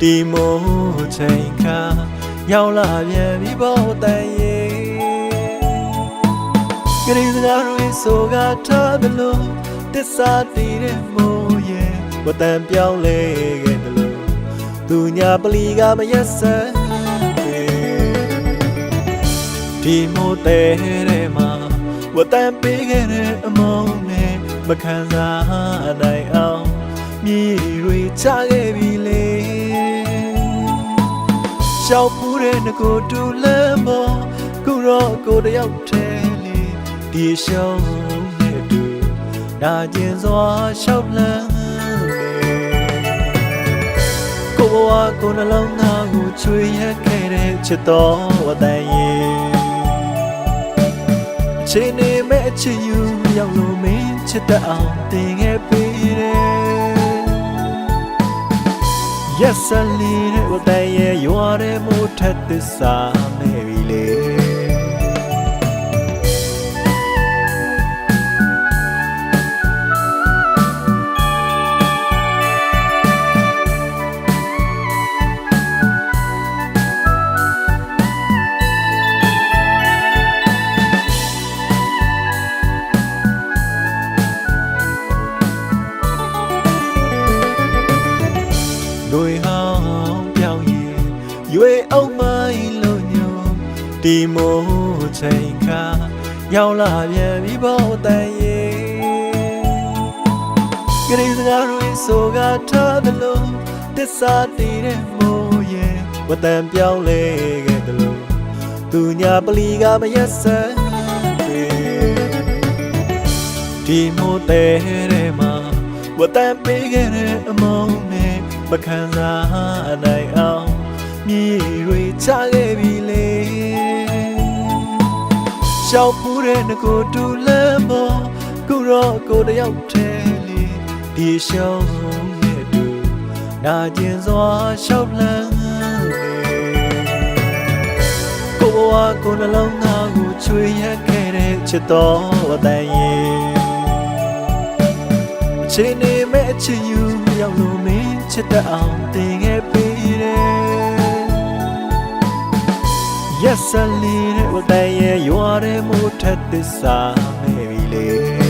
ဒီမို့ချိန်ခါရောက်လာပြန်ပြီဘောတန်ရဲ့ကလေးစကားတွေဆိုကားထားသလိုတစ္ဆာတည်တဲ့မိုးရဲ့ဝတန်ပြောင်းလဲခဲ့သလိုသူညာပလီကမရက်စဲဒီမို့တဲ့တဲ့မှာဝတန်ပေးခဲ့တဲ့အမောင်းနဲ့မခံစားနိုင်အောင် မြေတွေချခဲ့ပြီလေရှောက်ပူးတဲ့ငကိုတူလမ်းပေါ်ခုတော့ကိုတယောက်တည်းလေဒီရှုံးနဲ့အတူနာကျင်စွာရှောက်လန်းလေကိုဘဝကိုနှလုံးသားကိုချွေရက်ခဲ့တဲ့ချစ်တော်ဝတန်ရဲ့အချိန်နေမဲ့အချစ်ယူရောက်လို့မင်းချစ်တတ်အောင်တင်ခဲ့ပေး Yes ဆလီတဲ့ဝတန်ရဲ့ရွာတဲ့မိုးထက်သစ္စာမဲ့ပြီလေ င်းပြောင်းရင်ရွေအောင်မိုင်းလို့ညိုဒီမို့ချိန်ခါရောက်လာပြန်ပြီဘောတန်ရဲ့ကလေးစကားတွေဆိုကားထားသလိုတစ္ဆာတည်တဲ့မိုးရဲ့ဝတန်ပြောင်းလဲခဲ့သလိုသူညာပလီကမရက်စဲဒီမို့တဲ့တဲ့မှာဝတန်ပေးခဲ့တဲ့အမောင်းနဲ့ မခံစားနိုင်အောင်မြေတွေချခဲ့ပြီလေရှောက်ပူးတဲ့ငကိုတူလမ်းပေါ်ခုတော့ကိုတယောက်တည်းလေဒီရှုံးနဲ့အတူနာကျင်စွာရှောက်လန်းလေကိုဘဝကိုနှလုံးသားကိုချွေရက်ခဲ့တဲ့ချစ်တော်ဝတန်ရဲ့အချိန်နေမဲ့အချစ်ယူရောက်လို့မင်း ချစ်တတ်အောင်တင်ခဲ့ပေးတယ် Yes ဆလီတဲ့ဝတန်ရဲ့ရွာတဲ့မိုးထက်သစ္စာမဲ့ပြီလေ